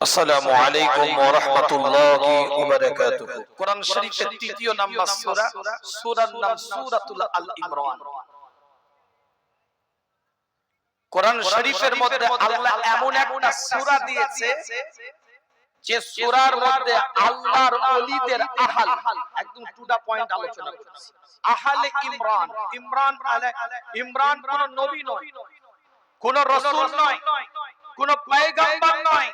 আসসালামু আলাইকুম ওয়া রাহমাতুল্লাহি ওয়া বারাকাতুহু। কোরআন শরীফের তৃতীয় নাম্বার সূরা, সূরার নাম সূরাতুল আল ইমরান। কোরআন শরীফের মধ্যে আল্লাহ এমন একটা সূরা দিয়েছে যে সূরার মধ্যে আল্লাহর ওলিদের আহাল, একদম টু দা পয়েন্ট আলোচনা করছে। আহালে ইমরান ইমরান আলে, ইমরান কোন নবী নয়, কোন রাসূল নয়। কোন পয়গম্বর নয়।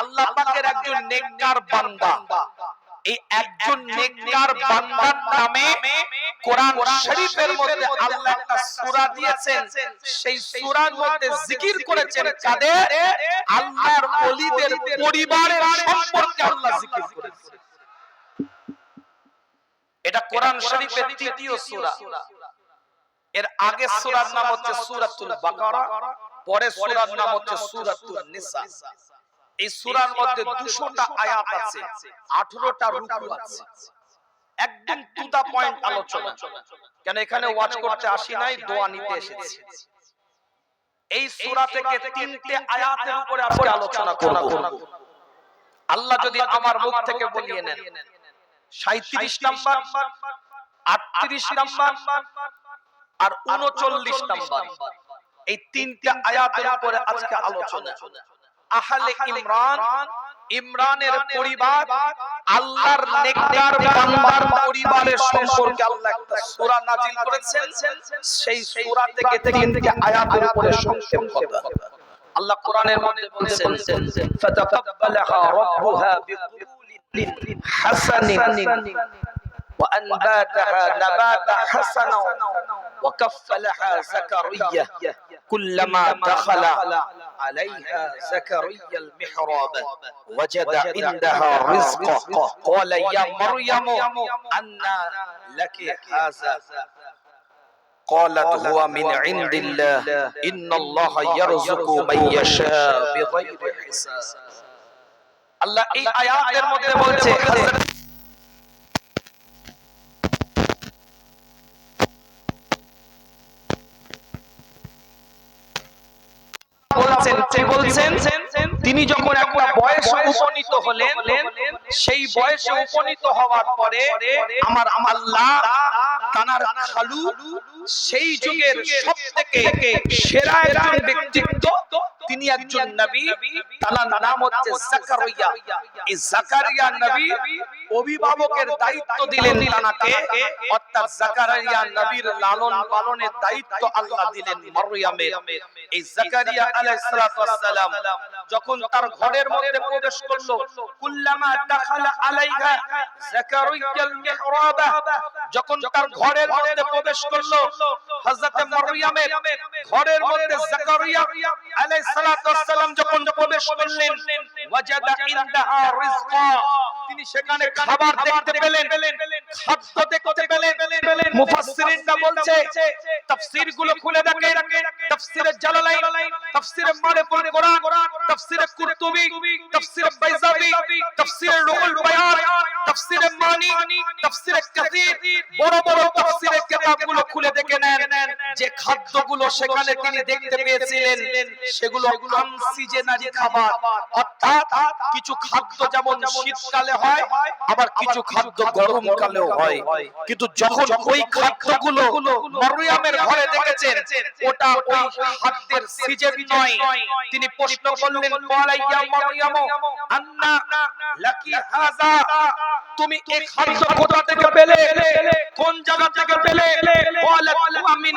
আল্লাহ পাকের একজন নেককার বান্দা। এই একজন নেককার বান্দার নামে কোরআন শরীফের মধ্যে আল্লাহ একটা সূরা দিয়েছেন। সেই সূরার মধ্যে জিকির করেছেন কাদের? আল্লাহর ওলিদের পরিবারের সম্পর্কে আল্লাহ জিকির করেছেন। এটা কোরআন শরীফের তৃতীয় সূরা। এর আগে সূরার নাম হচ্ছে সূরাতুল বাকারা। পরে সূরার নাম হচ্ছে সূরাতুন নিসা। এই সূরার মধ্যে 200টা আয়াত আছে 18টা রুকু আছে। একদম টু দা পয়েন্ট আলোচনা। কেন এখানে ওয়াচ করতে আসি নাই? দোয়া নিতে এসেছি। এই সূরা থেকে তিনটে আয়াতের উপরে আজকে আলোচনা করব। আল্লাহ যদি আমার মুখ থেকে বলিয়ে নেন। 37 নাম্বার 38 নাম্বার আর 39 নাম্বার। এই তিনটা আয়াতের উপরে আজকে আলোচনা আহলে ইমরান ইমরানের পরিবার আল্লাহর নেককার বান্দার পরিবারের সম্পর্কে আল্লাহ একটা সূরা নাজিল করেছেন সেই সূরা থেকে তিনটি আয়াতের উপরে সংক্ষেপ কথা আল্লাহ কোরআনের মধ্যে বলছেন ফাতাকাব্বালাহা রাব্বুহা বিকুলিন হাসানিন وأنباتها نباتا حسنا وكفلها زكريا كلما دخل عليها زكريا المحراب وجد عندها رزقا قال يا مريم أن لك هذا قالت هو من عند الله إن الله يرزق من يشاء بغير حساب আল্লাহ এই আয়াতের মধ্যে বলছে বলছেন, তিনি যখন একটা বয়সে উপনীত হলেন, সেই বয়সে উপনীত হওয়ার পরে আমার আল্লাহ তানার খালু, সেই যুগের সব থেকে সেরা ব্যক্তিত্ব তিনি একজন নবী তার নাম হচ্ছে জাকারিয়া। এই জাকারিয়া নবী অভিভাবকের দায়িত্ব দিলেন তানাকে অর্থাৎ জাকারিয়া নবীর লালন পালনের দায়িত্ব আল্লাহ দিলেন মারইয়ামের এই জাকারিয়া আলাইহিস সালাতু সালাম যখন তার ঘরের মধ্যে প্রবেশ করল কুল্লামা দাখালা আলাইহা জাকারিয়াল মিহরাবা। যখন তার ঘরের মধ্যে প্রবেশ করল হযরত মারইয়ামের ঘরের মধ্যে জাকারিয়া আলাইহিস সালাম যখন প্রবেশ করলেন, ওয়াজাদা ইনদাহা রিজকা। তিনি সেখানে খাবার দেখতে পেলেন, খাদ্য দেখতে পেলেন, মুফাসসিরিনরা বলছে তাফসীরগুলো খুলে দেখেন, তাফসীরে জালালাইন, তাফসীরে মারিফুল কোরআন, তাফসীরে কুরতুবী, তাফসীরে বাইজাবি, তাফসীরে রুহুল বায়ান, তাফসীরে মানি, তাফসীরে কাসীর। বড় বড় তাফসীরে কিতাবগুলো খুলে দেখে নেন। যে খাদ্যগুলো সেখানে তিনি দেখতে পেয়েছিলেন, সেগুলো আনসিজনারি খাবার। অর্থাৎ কিছু খাদ্য যেমন শীতকালে হয়, আবার কিছু খাদ্য গরমকালেও হয়। কিন্তু যখন ওই খাদ্যগুলো মরিয়ামের ঘরে দেখেছেন, ওটা ওই খাদ্যের সিজন নয়। তিনি প্রশ্ন করলেন কলাইয়া মরিয়াম, আন্না লাকি হাযা? তুমি এই খাদ্য কোথা থেকে পেলে? কোন জায়গা থেকে পেলে? হুয়া মিন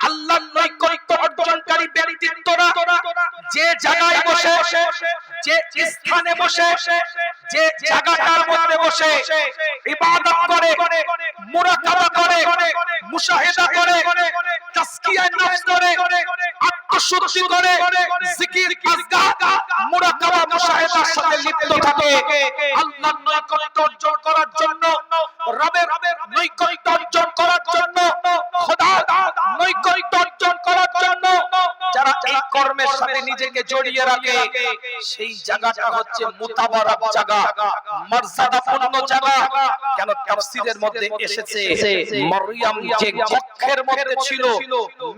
আল্লাহর নৈকট্য অর্জনকারী ব্যক্তিত্বরা যে জায়গায় বসে যে স্থানে বসে যে জায়গাটার মধ্যে বসে ইবাদত করে, মুরাকাবা করে, মুশাহিদা করে তাসকিয়া নফস করে আত্মশুদ্ধি করে, জিকির, আজকার, মুরাকাবা, মুশাহিদার সাথে লিপ্ত থাকে। আল্লাহর নৈকট্য অর্জন করার জন্য, রবের নৈকট্য অর্জন করার জন্য খোদা নৈকট্য অর্জন করার জন্য যারা এই কর্মের সাথে নিজেকে জড়িয়ে রাখে, সেই জায়গাটা হচ্ছে মুতাবারাক জায়গা। মর্যাদাপূর্ণ জায়গা। কেন তাফসীরের মধ্যে এসেছে? মরিয়াম যে কক্ষের মধ্যে ছিল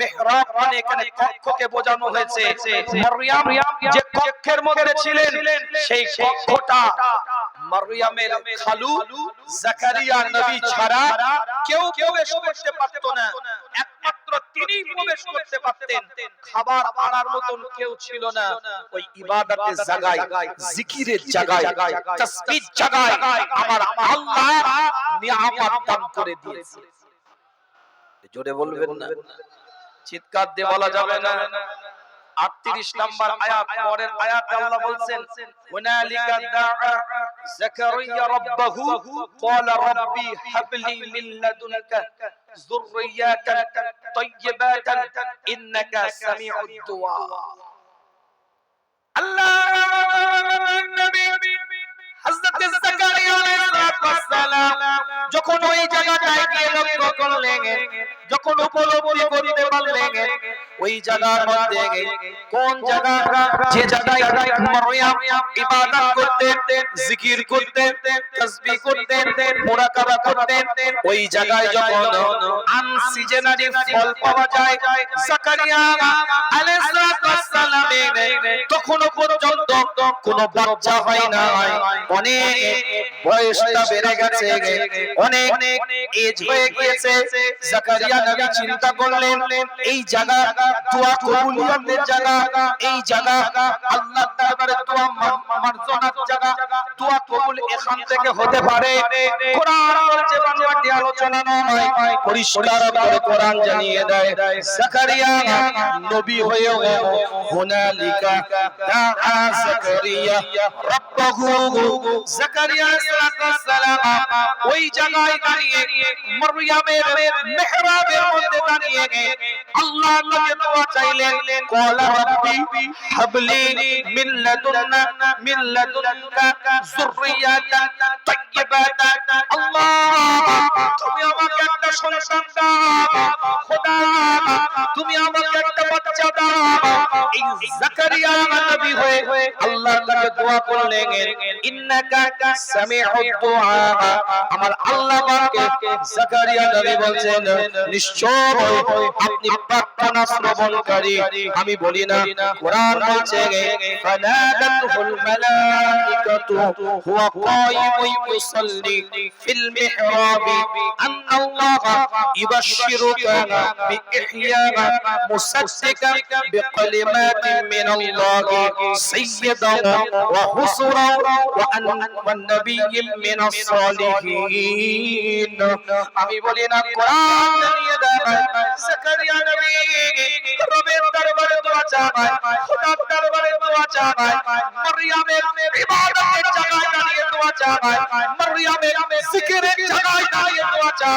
মিহরাব মানে এখানে কক্ষকে বোঝানো হয়েছে। মারইয়াম যে কক্ষের মধ্যে ছিলেন সেই কক্ষটা মারইয়ামের খালু, জাকারিয়া নবী ছাড়া কেউ প্রবেশ করতে পারত না। একমাত্র তিনি প্রবেশ করতে পারতেন। খাবার আনার মতন কেউ ছিল না। ওই ইবাদতের জায়গায় জিকিরের জায়গায় তাসবিহ জায়গায় আমার আল্লাহ নিয়ামত দান করে দিয়েছে। জোরে বলবেন না। চিৎকার দিয়ে বলা যাবে না। 38 নম্বর আয়াত, পরের আয়াতে আল্লাহ বলছেন, হুনালিকা দাআ জাকারিয়া রাব্বাহু, ক্বালা রাব্বি হাবলি মিন লাদুনকা যুররিয়াতান তাইয়্যিবাতান, ইন্নাকা সামিউদ দুআ. যখন ওই জায়গাটায় গিয়ে লক্ষ্য করলেন, যখন উপলব্ধি করতে পারলেন ওই জায়গার মধ্যে কোন জায়গা যে জায়গায় ইবাদত করতেন, জিকির করতেন, তাসবিহ করতেন, মুরাকাবা করতেন, ওই জায়গায় যখন আনসিজনারি ফল পাওয়া যায়, জাকারিয়া আলাইহিস সালামের তখনও পর্যন্ত কোনো বাচ্চা হয় না অনেক বয়সটা বেড়ে গেছে, অনেক এজ হয়ে গিয়েছে। জাকারিয়া নবী চিন্তা করলেন, এই জায়গা দোয়া কবুলিয়তের জায়গা, এই জায়গা আল্লাহর দরবারে দোয়া মার্জনার জায়গা, দোয়া কবুল এখান থেকে হতে পারে। কোরআন বলছে বাংলাটি আলোচনা নয় পরিষ্কার করে কোরআন জানিয়ে দেয়। জাকারিয়া নবী হয়েও হুনালিকা দাআ জাকারিয়া, রাব্বাহু জাকারিয়া আলাইহিস সালাম, ওই জায়গায় দাঁড়িয়ে মরিয়মের মেহরাবের মধ্যে দাঁড়িয়ে আল্লাহ আল্লাহকে তুমি আমাকে একটা বাচ্চা দাও। জাকারিয়া হয়ে আল্লাহর কাছে দোয়া করলেন আমার আল্লাহ জাকারিয়া নবী বলছেন, নিশ্চয় আপনি প্রার্থনা শ্রবণকারী আমি বলি না কোরআন বলছে ফানাদাতুল মালাইকাতু হুয়া ফিল মিহরাবি আন আল্লাহ ইবাশশিরুকা বিইহইয়া মুসাদ্দিকান বিকালিমাতিন মিন আল্লাহ সাইয়্যিদান ওয়া হুসুরা ওয়া আন ওয়ান নাবিয়্যিন মিন الصالحين আমি বলি না কোরআন জানিয়ে দেয় জাকারিয়া নবী রবের দরবারে দোয়া চায় খোদার দরবারে দোয়া চায় মরিয়মের ইবাদতের জায়গায় দাঁড়িয়ে দোয়া চায় মরিয়মের জিকিরের জায়গায় দাঁড়িয়ে দোয়া চায়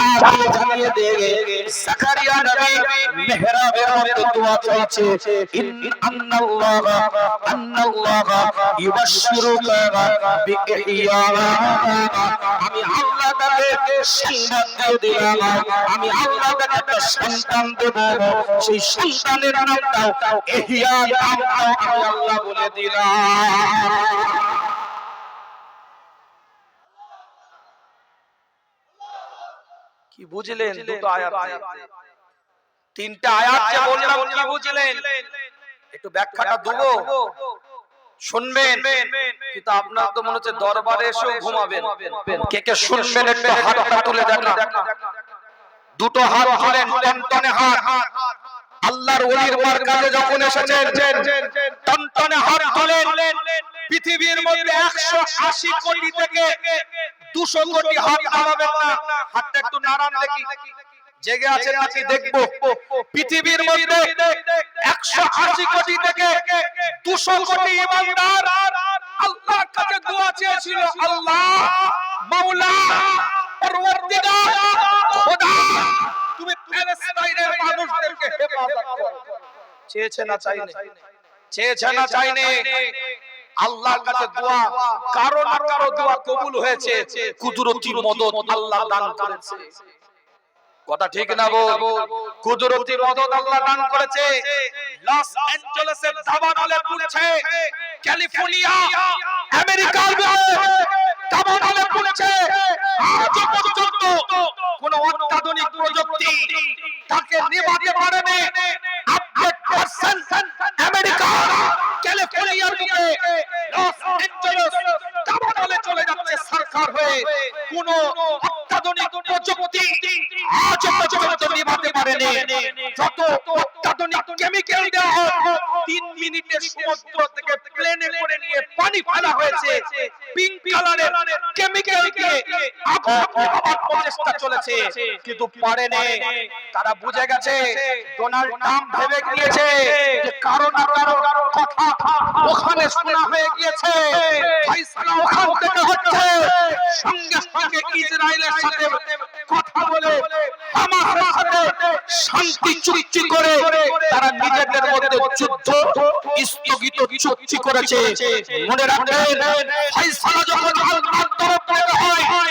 চাঁদকে জানিয়ে দেবে জাকারিয়া নবী। মেহরাবের মধ্যে দোয়া চাইছে ইন আন্নাল্লাহ আন্নাল্লাহ ইউবাশশিরুকা বিইহইয়া আমি আল্লাহ দিয়ে একটা সন্তান দেব। সেই সন্তানের নামটাও ইহইয়া নামটাও আমি আল্লাহ বলে দিলাম। কি বুঝলেন? দুটো আয়াত তিনটা আয়াত যে বললাম কি বুঝলেন? একটু ব্যাখ্যাটা দেবো? শুনবেন? কিন্তু আপনার তো মনে হচ্ছে দরবারে এসেও ঘুমাবেন। কে কে শুনবেন একটু হাতটা তুলে দেখা। দুটো হাত ধরেন টনটনে হাত। আল্লাহর ওলির মার্কাজে যখন এসেছেন টনটনে হাত তোলেন। পৃথিবীর মধ্যে একশো আশি কোটি থেকে দুশো হাত নামাবেন না। হাতটা একটু নাড়ান দেখি। জেগে আছেন নাকি দেখব। পৃথিবীর মধ্যে একশো আশি কোটি থেকে দুশো কোটি ইমানদার আল্লাহর কাছে দোয়া চেয়েছিল। আল্লাহ, মাওলা পরওয়ারদিগার খোদা, তুমি প্যালেস্টাইনের মানুষদেরকে হেফাজত করো। চেয়েছে না চাইনে চেয়েছে না চাইনে আল্লাহর কাছে দোয়া কারও না কারও দোয়া কবুল হয়েছে কুদরতি মদত আল্লাহ দান করেছে। কথা ঠিক না বল কুদরতি মদত আল্লাহ দান করেছে। লস অ্যাঞ্জেলেসের দাবানলে পুড়ছে। ক্যালিফোর্নিয়া আমেরিকার দাবানলে পুড়ছে। আজ পর্যন্ত কোন অত্যাধুনিক প্রযুক্তি তাকে নেভাতে পারেনি। আপডেট পারসন আমেরিকা ক্যালিফোর্নিয়ার বুকে লস অ্যাঞ্জেলস দাবানলে চলে যাচ্ছে সরকার হয়ে। কোন অত্যাধুনিক প্রযুক্তি আজ পর্যন্ত নিভাতে পারেনি। যত অত্যাধুনিক কেমিক্যাল দেওয়া হয়, তিন মিনিটে সমুদ্র থেকে প্লেনে করে নিয়ে পানি ফেলা হয়েছে। পিঙ্ক কালারের কেমিক্যাল দিয়ে আগুন নেভাবার প্রচেষ্টা চলেছে। কিন্তু পারেনি তারা বুঝে গেছে ডোনাল্ড ট্রাম্প ভেবে গিয়েছে যে কারও কথা ওখানে শোনা হয়ে গিয়েছে। ফয়সালা ওখান থেকে হচ্ছে। সঙ্গে সঙ্গে ইসরায়েলের সাথে কথা বলে আমার সাথে শান্তি চুক্তি করে তারা নিজেদের মধ্যে যুদ্ধ স্থগিত চুক্তি করেছে। মনে রাখবেন ফয়সালা যখন আল্লাহর তরফ থেকে হয়। আন্নাল কুওয়াতা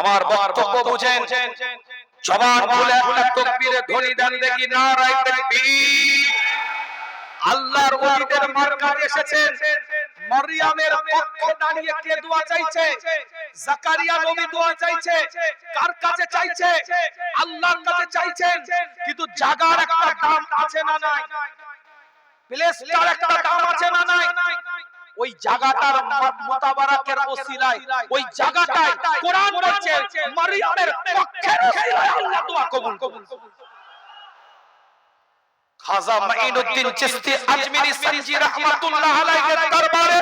আমার বক্তব্য বুঝেন। জবান বলে একটা তকবীরে ধ্বনি দেন দেখি নারায়ে তাকবীর। আল্লাহর ওলিদের মার্কাজ এসেছেন। মরিয়মের পক্ষে দাঁড়িয়ে কে দোয়া চাইছে? জাকারিয়া নবী দোয়া চাইছে? কার কাছে চাইছে? আল্লাহর কাছে চাইছেন। কিন্তু জাগার একটা দাম আছে না নাই? প্লেসটার একটা দাম আছে না নাই? ওই জায়গাটার মুতাবারাকের ওসিলায়, ওই জায়গাটায় কোরআন বলছে, মারিয়ামের পক্ষে আল্লাহ দোয়া কবুল কবুল খাজা মাইনুদ্দিন চিশতি আজমিরি সঞ্জি রাহমাতুল্লাহ আলাইহির দরবারে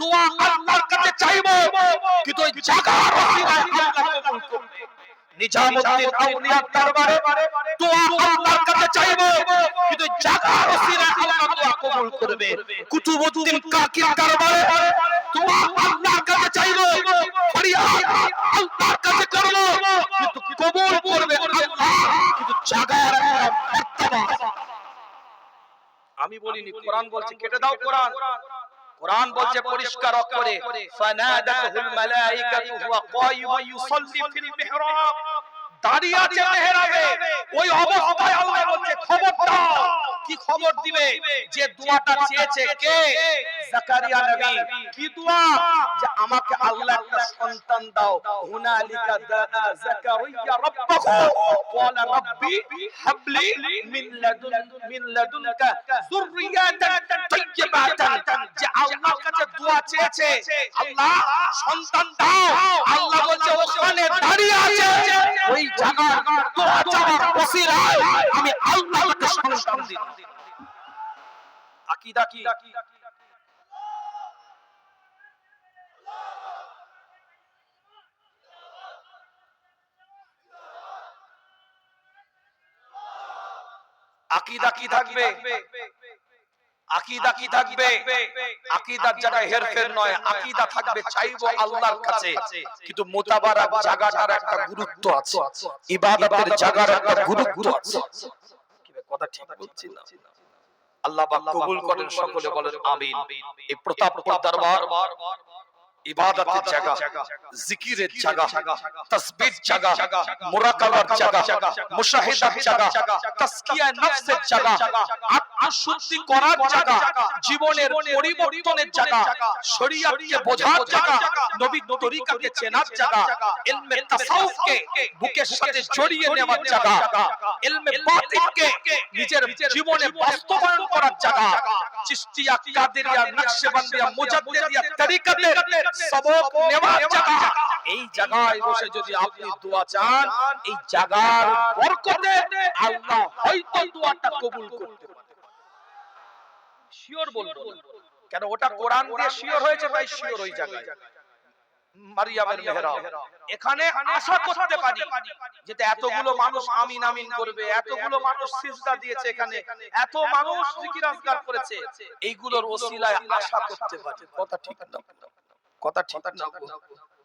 দোয়া আল্লাহর কাছে চাইব, কিন্তু ওই জায়গার ওসিলায় আল্লাহ কবুল নিজামউদ্দিন আউলিয়ার দরবারে দোয়া আল্লাহর কাছে চাইব। কিন্তু ওসিলায় আল্লাহ দোয়া কবুল করবে। কাকির দরবারে দোয়া আল্লাহর কাছে চাইব। ফরিয়াদ আল্লাহর কাছে করব। কিন্তু কবুল করবে আল্লাহ। কিন্তু মর্তবা আমি বলিনি, কোরআন বলছে, কেটে দাও কোরআন। কোরআন বলছে পরিষ্কার অক্ষরে ফানাদাহুল মালাইকাতু হুয়া কায়িমুন ইউসাল্লি ফিল মিহরাব। দাঁড়িয়ে আছে মেহরাবে। ওই অবস্থায় আল্লাহ বলছে খবর দাও কি খবর দিবে? যে দোয়াটা চেয়েছে কে? জাকারিয়া নবী। কি দোয়া? যে আমাকে আল্লাহ একটা সন্তান দাও। হুনালিকা জাকারিয়া রাব্বাহু। ক্বালা রাব্বি হাবলি মিন লাদুন মিন লাদুনকা যুররিয়াতান তাইয়্যিবাতান। যে আল্লাহর কাছে দোয়া চেয়েছে, আল্লাহ সন্তান দাও। আল্লাহ বলছে, ওখানে দাঁড়িয়ে আছে। ওই জায়গার দোয়া চাওয়ার ওসিলায় আমি আল্লাহকে আকীদা কি? থাকবে? আকীদা কি হেরফের নয়, আকীদা থাকবে, চাইব আল্লাহর কাছে। কিন্তু মোতাবারাক জায়গাটার একটা গুরুত্ব আছে। ইবাদতের জায়গার একটা গুরুত্ব আছে। কথা ঠিক বলছি না। আল্লাহ পাক কবুল করেন সকলে বলেন আমিন। এই প্রতাপ দরবার ইবাদতের জায়গা জিকিরের জায়গা তাসবিহ জায়গা মুরাকাবার জায়গা মুশাহিদার জায়গা তাসকিয়া নফসের জায়গা আত্মশুদ্ধি করার জায়গা জীবনের পরিবর্তনের জায়গা শরীয়তকে বোঝার জায়গা নবীর তরিকাকে চেনার জায়গা ইলমে তাসাউফকে বুকের সাথে জড়িয়ে নেওয়ার জায়গা ইলমে বাতিনকে নিজের জীবনে বাস্তবায়ন করার জায়গা চিশতিয়া কাদেরিয়া নকশবন্দিয়া মুজাদ্দিদিয়া তরিকাতের সবক নেওয়ার জায়গা এই জায়গায় বসে যদি আপনি দোয়া চান এই জায়গার বরকতে আল্লাহ হয়তো দোয়াটা কবুল করতে পারে। শিওর বলব। কেন ওটা কোরআন দিয়ে শিওর হয়েছে তাই শিওর ওই জায়গায় মারিয়ামের মেহরাব। এখানে আশা করতে পারি যেটা এতগুলো মানুষ আমিন আমিন করবে এতগুলো মানুষ সিজদা দিয়েছে এখানে এত মানুষ জিকির আজগার করেছে। এইগুলোর ওসিলায় আশা করতে পারি। কথা ঠিক না। কথা ঠিক না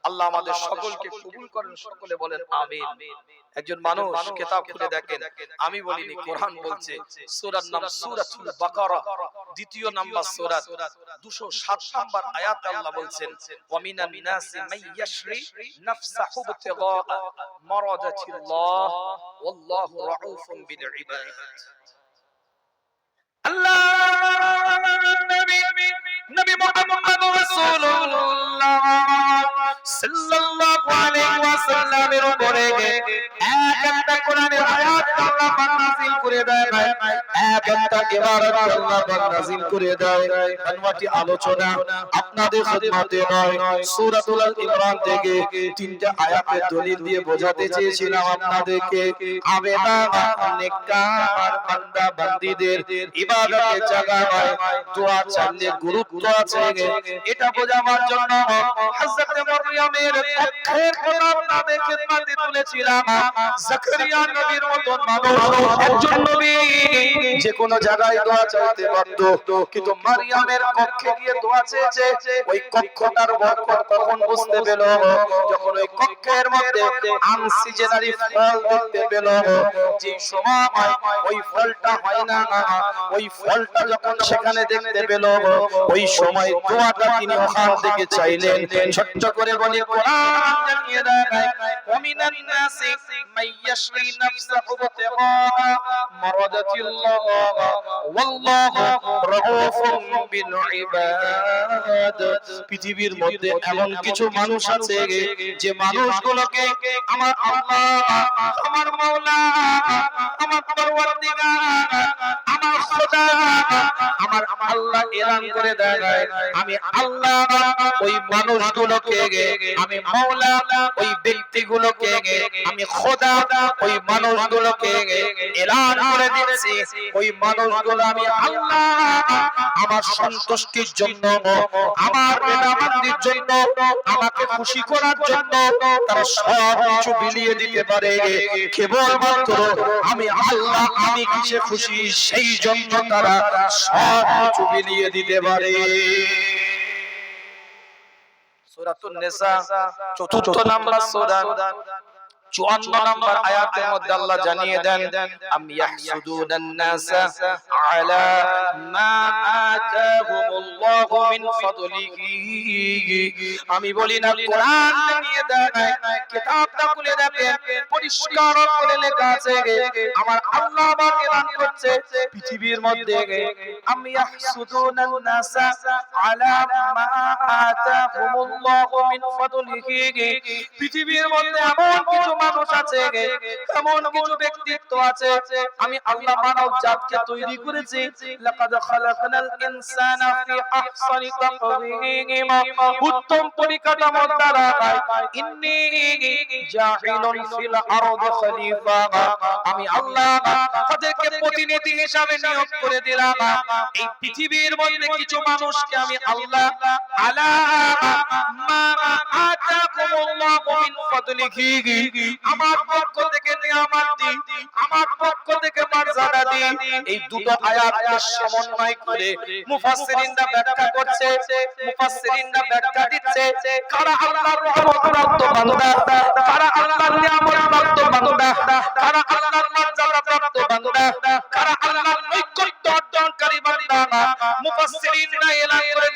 আল্লাহ আমাদের সকলকে কবুল করেন সকলে বলেন আমিন। একজন মানুষ কিতাব খুলে দেখেন আমি বলিনি কোরআন বলছে সূরার নাম সূরাতুল বাকারা দ্বিতীয় নাম্বার সূরা 207 নাম্বার আয়াতে আল্লাহ বলছেন ওয়া মিনান নাসি মান ইয়াশরি নাফসাহু ইবতিগা মারাদাতিল্লাহ ওয়াল্লাহু রাউফুন বিল ইবাদ আল্লাহ নবী নবী মুহাম্মদ রাসূলুল্লাহ। আল্লাহ। সাল্লাল্লাহু আলাইহি ওয়াসাল্লামের উপরে এক একটা কোরআনের আয়াত আল্লাহ পাক নাযিল করে দেয় এক একটা ইবারত আল্লাহ পাক নাযিল করে দেয়। আলোচনা আপনাদের খিদমতে নয়। সূরাতুল ইমরান থেকে তিনটা আয়াতের দলিল দিয়ে বোঝাতে চেয়েছিলাম আপনাদেরকে। বান্দা ইবাদতের জায়গা নয়। দোয়া চাইলে গুরুত্ব আছে। এটা বোঝাবার জন্য হযরত মারইয়ামের পক্ষের কোরআন আপনাদের খিদমতে তুলেছিলাম। জাকারিয়া নবীর মতন মানুষ, একজন নবী। যে কোন জায়গায় দোয়া চাইতে পারত কিন্তু মারিয়ামের কক্ষে গিয়ে দোয়া চেয়েছে, ওই কক্ষটার বরকত কখন বুঝতে পেল, যখন ওই কক্ষের মধ্যে আনসিজনারি ফল দেখতে পেল, যে সময় ওই ফলটা হয় না, ওই ফলটা যখন সেখানে দেখতে পেল, ওই সময় দোয়াটা তিনি ওখান থেকে চাইলেন। ছোট্ট করে পৃথিবীর মধ্যে এমন কিছু মানুষ আছে যে মানুষগুলোকে আমার আল্লাহ, আমার মাওলা, আমার পরওয়ারদিগার আমার খোদা আমার আল্লাহ এলান করে দেয় আমি আল্লাহ ওই মানুষগুলোকে আমি ওই ব্যক্তিগুলোকে আমি খোদা, ওই মানুষগুলোকে এলান করে দিচ্ছি ওই মানুষগুলো আমি আল্লাহ, আমার সন্তুষ্টির জন্য, আমার মেহমানদের জন্য, আমাকে খুশি করার জন্য তারা সব কিছু বিলিয়ে দিতে পারে। কেবলমাত্র আমি আল্লাহ, আমি কিসে খুশি সেই জন্য তারা সব কিছু বিলিয়ে দিতে পারে। সূরাতুন নিসা চতুর্থ নাম্বার সূরা চুয়ান্ন নম্বর আয়াতের মধ্যে আল্লাহ জানিয়ে দেন, আম আমি বলি, না, কোরআন কিতাবটা খুলে পরিষ্কার করে লেখা আছে আমার আল্লাহ আমাকে দান করছে, পৃথিবীর মধ্যে আম আলা মা আতাহুমুল্লাহু মিন ফাদলিহি। পৃথিবীর মধ্যে এমন কিছু মানুষ আছে এমন কিছু ব্যক্তিত্ব আছে। আমি আল্লাহ মানব জাতকে তৈরি করেছি। লাকাদ খালাকনাল ইনসানা ফি আহসানি তাকওয়িম উত্তম পরিকাঠামোর দ্বারা জাহিলুন ফিল আরদি খলিফা। আমি আল্লাহ তাদেরকে প্রতিনিধি হিসাবে নিয়োগ করে দিলাম। এই পৃথিবীর মধ্যে কিছু মানুষকে আমি আল্লাহ আলা মা আতাকুমুল্লাহু মিন ফাদলিহি। আমার পক্ষ থেকে নিয়ামত দি আমার পক্ষ থেকে মর্যাদা দি এই দুটো আয়াতকে সমন্বয় করে মুফাসসিরিনরা ব্যাখ্যা করছে, মুফাসসিরিনরা ব্যাখ্যা দিচ্ছে, কারা আল্লাহর রহমতপ্রাপ্ত বান্দা, কারা আল্লাহর নিয়ামতপ্রাপ্ত বান্দা, কারা আল্লাহর মর্যাদাপ্রাপ্ত বান্দা, কারা আল্লাহর নৈকট্য অর্জনকারী বান্দা, মুফাসসিরিনরা এলান করে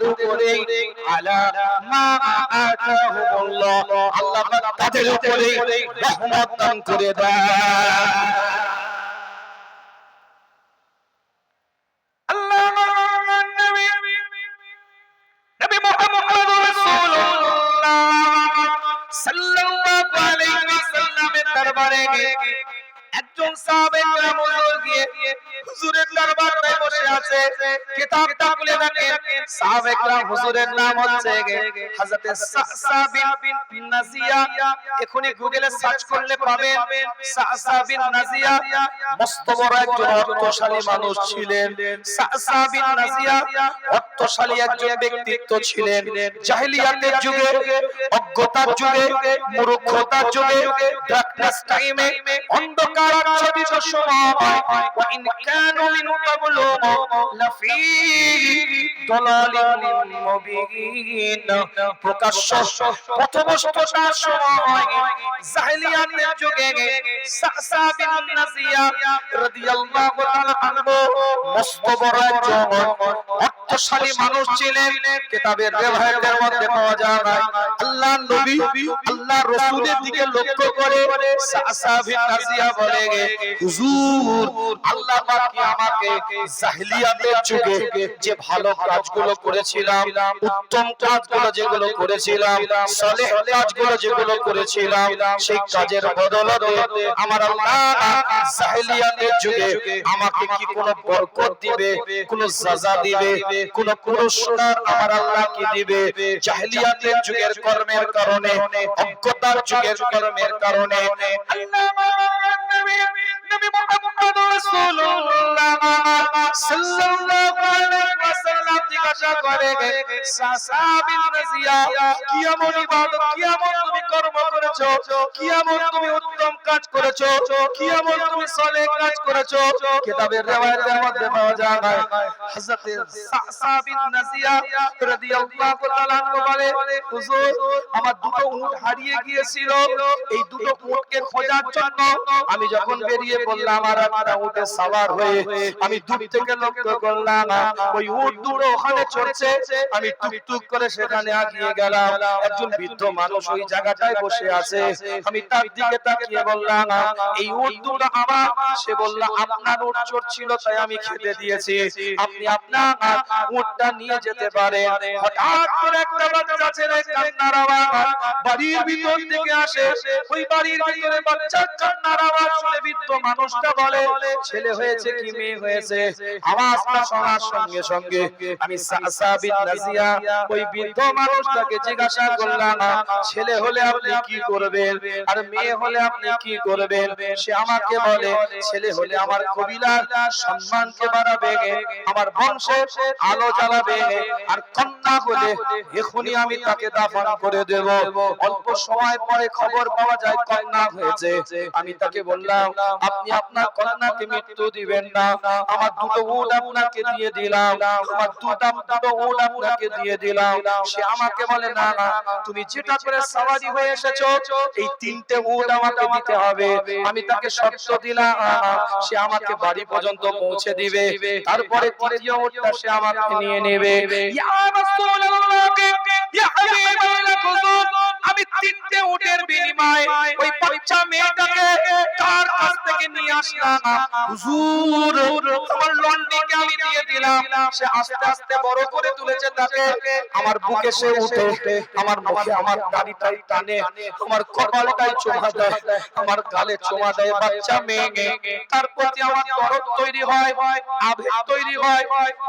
তাদের উপরে আলা মা আতাহুমুল্লাহ। আল্লাহ পাক তাদের উপরে রহমত দান করে রাসূলুল্লাহ। সাল্লাল্লাহু আলাইহি ওয়াসাল্লামের দরবারে একজন সাহাবে কেরাম হুজুর গিয়ে হুজুরের দরবারে বসে আছে। কিতাবটা খুলে দেখেন সাহাবে কেরাম হুজুরের নাম হচ্ছে হযরত সাসা বিন নাজিয়া। এখনি গুগলে সার্চ করলে পাবেন সাসা বিন নাজিয়া। মস্ত বড় একজন অর্থশালী মানুষ ছিলেন। সাসা বিন নাজিয়া অর্থশালী একজন ব্যক্তিত্ব ছিলেন। জাহেলিয়াতের যুগে, অজ্ঞতার যুগে, মূর্খতার যুগে ডার্কনেস টাইমে অন্ধকার সময়, ওয়া ইন কানু মিন ক্বাবলু লাফি দালালিন মুবিন। প্রকাশ্য পথভ্রষ্টতার সময় জাহেলিয়াতের যুগে সাসা বিন নাজিয়া রাদিয়াল্লাহু তাআলা আনহু, মস্ত বড় একজন অর্থশালী মানুষ ছিলেন, কিতাবের রেওয়ায়াতের মধ্যে পাওয়া যায় না। আল্লাহ নবী, আল্লাহ রাসূলের দিকে লক্ষ্য করে সাসা বিন নাজিয়া বলে হুজুর, আল্লাহ পাক কি আমাকে জাহেলিয়াতের যুগে যে ভালো কাজগুলো করেছিলাম, উত্তম কাজগুলো যেগুলো করেছিলাম, সলেহ কাজগুলো যেগুলো করেছিলাম, সেই কাজের বদলতে আমার আল্লাহ জাহেলিয়াতের যুগে আমাকে কি কোনো বরকত দিবে, কোনো সাজা দিবে? কোন পুরস্কার আমার আল্লাহ কি দিবে? জাহেলিয়াতের যুগের কর্মের কারণে, অজ্ঞতার যুগের কর্মের কারণে। নবী মুহাম্মদ রাসূলুল্লাহ সাল্লাল্লাহু আলাইহি ওয়াসাল্লাম জিজ্ঞাসা করে সাসা বিন রাজিয়া কি এমন ইবাদত কি এমন তুমি কর্ম করেছ কি এমন তুমি উত্তম কাজ করেছ কি এমন তুমি সলে কাজ করেছ, কিতাবের রিওয়ায়াতের মধ্যে পাওয়া যায় হযরত সাসা বিন নাজিয়া রাদিয়াল্লাহু তাআলা আনহু বলে, হুজুর, আমার দুটো উট হারিয়ে গিয়েছিল। এই দুটো উটকে খোঁজার জন্য আমি যখন বেরিয়ে পড়লাম, আর একটা উটে সাওয়ার হয়ে আমি দূর থেকে লক্ষ্য করলাম, ওই উট দুটো ওখানে চড়ছে। আমি টুকটুক করে সেখানে আগিয়ে গেলাম। একজন বৃদ্ধ মানুষ ওই জায়গাটায় বসে আছে। আমি তার দিকে তাকিয়ে বললাম এই উট আমার। সে বলল, আপনার উট চড়ছিল তাই আমি খেতে দিয়েছি। আপনি আপনার উটটা নিয়ে যেতে পারে হঠাৎ করে একটা বাচ্চা ছেলে কান্নার আওয়াজ বাড়ির ভিতর থেকে আসে, ওই বাড়ির ভিতরে কান্নার আওয়াজ শুনে বৃদ্ধ মানুষটা বলে, ছেলে হয়েছে কি, মেয়ে হয়েছে? আওয়াজটা শোনার সঙ্গে সঙ্গে আমি সাসা বিন নাজিয়া, ওই বৃদ্ধ মানুষটাকে জিজ্ঞাসা করলাম, ছেলে হলে আপনি কি করবেন? আর মেয়ে হলে আপনি কি করবেন? সে আমাকে বলে, ছেলে হলে আমার কবিলার সম্মানকে বাড়াবে, আমার বংশের আলো জ্বালাবে, আর কন্যা হলে এখনই আমি তাকে দাফন করে দেব। অল্প সময় পরে খবর পাওয়া যায় কন্যা হয়েছে। আমি তাকে বললাম, আপনি আপনার কন্যাকে মৃত্যু দিবেন না। আমার দুটো উট আপনাকে দিয়ে দিলাম। আমার দুটা দুটো উট আপনাকে দিয়ে দিলাম। সে আমাকে বলে, না না, তুমি যেটা করে সাওয়ারি হয়ে এসেছ, এই তিনটে উট আমাকে দিতে হবে। আমি তাকে শর্ত দিলাম। সে আমাকে বাড়ি পর্যন্ত পৌঁছে দিবে। তারপরে তৃতীয় উটটা সে আমাকে নিয়ে নেবে। ইয়া রাসূলুল্লাহ, ইয়া হাবিবাল্লাহ তিনটে উটের বিনিময়ে ওই বাচ্চা মেয়েটাকে কার কাছ থেকে নিয়ে আসলাম। হুজুর আমার লন্ডিকে আমি দিয়ে দিলাম। সে আস্তে আস্তে বড় করে তুলেছে তাকে। আমার বুকে সে উঠে আমার মুখে আমার দাড়িটাই টানে আমার কপালটাই চোমা দেয় আমার গালে চোমা দেয় বাচ্চা মেয়ে তার প্রতি আমার দরদ তৈরি হয় আবেগ তৈরি হয়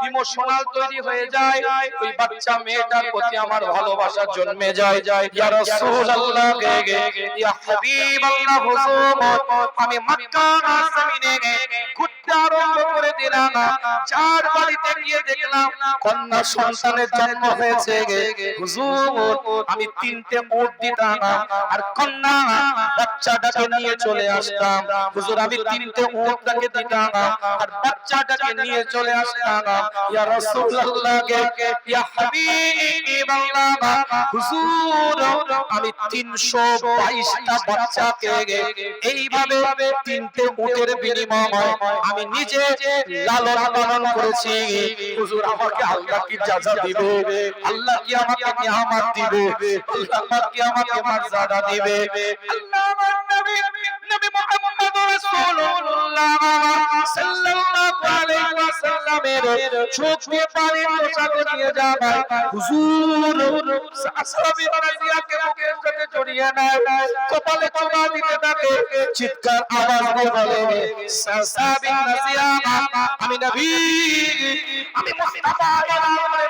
ইমোশনাল তৈরি হয়ে যায়। ওই বাচ্চা মেয়েটার প্রতি আমার ভালোবাসা জন্মে যায়। ইয়া রাসূলুল্লাহ ইয়া হাবিবাল্লাহ হুজুর আমি মক্কা জমিনে ঘুরতে আরম্ভ করে দিলাম চার বাড়িতে গিয়ে দেখলাম কন্যা সন্তানের জন্ম হয়েছে হুজুর আমি তিনটে উট দিতাম আর কন্যা বাচ্চাটাকে নিয়ে চলে আসতাম। হুজুর, আমি তিনটে উটটাকে দিতাম আর বাচ্চাটাকে নিয়ে চলে আসতাম। ইয়া রাসূলুল্লাহ ইয়া হাবিবাল্লাহ হুজুর, আমি 322টা বাচ্চাকে এইভাবে তিনটে উটের বিনিময়ে আমি নিজে লালন পালন করেছি। হুজুর, আমাকে আল্লাহ কি জাযা দিবে? আল্লাহ কি আমাকে নিয়ামত দিবে? আল্লাহ কি আমাকে মর্যাদা দিবে? আল্লাহ আমার নবী নবী মুহাম্মদ রাসূলুল্লাহ সাল্লাল্লাহু আলাইহি ওয়াসাল্লামের চোখ দিয়ে পানি পোশাক নিয়ে যাবে হুজুর আসহাবী রাজিয়াকে বুকের সাথে জড়িয়ে নেয়। কপালে চুমা দিতে থাকে, চিৎকার আওয়াজ দিয়ে বলে সাসাবি রাজিয়া আমি নবী, আমি মুস্তাফা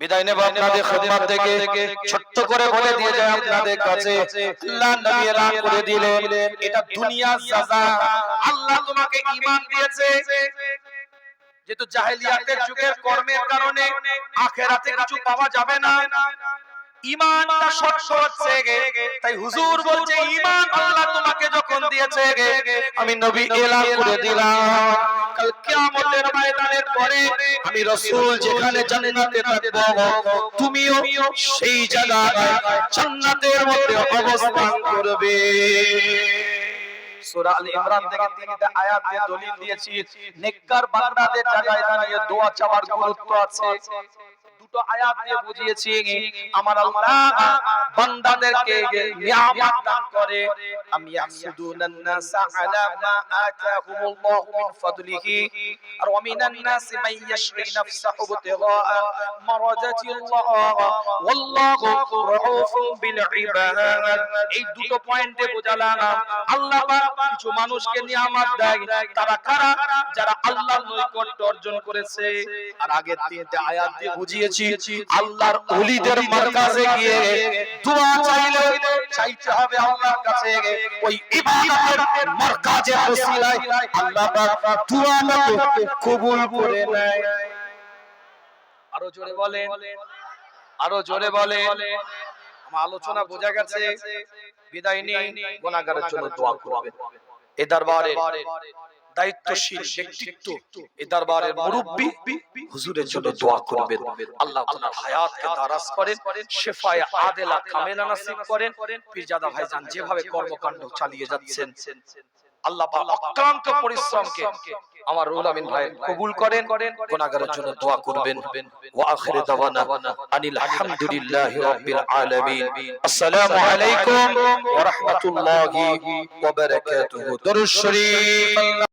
বিদায় নেব আপনাদের খেদমত থেকে ছোট্ট করে বলে দিয়ে যায় আপনাদের কাছে। আল্লাহ নবী এলান করে দিলেন। এটা দুনিয়ার সাজা। আল্লাহ তোমাকে ঈমান দিয়েছে। যেহেতু জাহেলিয়াতের যুগের কর্মের কারণে আখেরাতে কিছু পাওয়া যাবে না। ঈমানটা শর্ত হচ্ছে তাই হুজুর বলছে ঈমান আল্লাহ তোমাকে যখন দিয়েছে আমি নবী এলান করে দিলাম। কাল কিয়ামতের ময়দানের পরে আমি রাসূল যেখানে জান্নাতে তুমিও সেই জায়গায় জান্নাতের মধ্যে অবস্থান করবে। সূরা আল ইমরান থেকে তিনটা আয়াত দিয়ে দলিল দিয়েছি, নেককার বান্দাদের জায়গায় দাঁড়িয়ে দোয়া চাওয়ার গুরুত্ব আছে। দুটো আয়াত দিয়ে বুঝিয়েছি আমার আল্লাহ বান্দাদেরকে নিয়ামত দান করে আমি ইয়াহসুদুনান নাস আলা মা আতাহুমুল্লাহ মিন ফাদলিহি আর ওয়া মিনান নাস মান ইয়াশরি নাফসাহু ইবতিগা মারাজাতিল্লাহ ওয়াল্লাহু রাউফুন বিল ইবাদ এই দুটো পয়েন্টে বোঝালাম আল্লাহ পাক কিছু মানুষকে নিয়ামত দেয় তারা কারা? যারা আল্লাহর নৈকট্য অর্জন করেছে। আর আগের তিনটে আয়াত দিয়ে বুঝিয়েছি আল্লাহর ওলিদের মারকাজে গিয়ে দোয়া চাইলে চাইতে হবে আল্লাহর কাছে। ওই ইবাদতের মারকাজে ওসিলায় আল্লাহ পাক দোয়া দোয়াটাকে কবুল করে নেয়। আরও জোরে বলেন আরও জোরে বলেন। আমার আলোচনা বোঝা গেছে বিদায় নিয়ে গুনাহগারের জন্য দোয়া করবেন। এ দরবারে দায়িত্বশীল ব্যক্তিত্ব এ দরবারের মুরব্বি হুজুরের জন্য দোয়া করবেন। আল্লাহ তাআলা হায়াতকে দারাজ করেন শেফায়ে আদেলা কামেলা নসিব করেন। পীরজাদা ভাইজান যেভাবে কর্মকাণ্ড চালিয়ে যাচ্ছেন আল্লাহ পাক অক্লান্ত পরিশ্রমকে আমার রুল আমিন ভাই কবুল করেন গুনাহগারের জন্য দোয়া করবেন। ওয়া আখিরে দাওয়ানা আনিল হামদুলিল্লাহি রাব্বিল আলামিন। আসসালামু আলাইকুম ওয়া রাহমাতুল্লাহি ওয়া বারাকাতুহু। দরুদ শরীফ।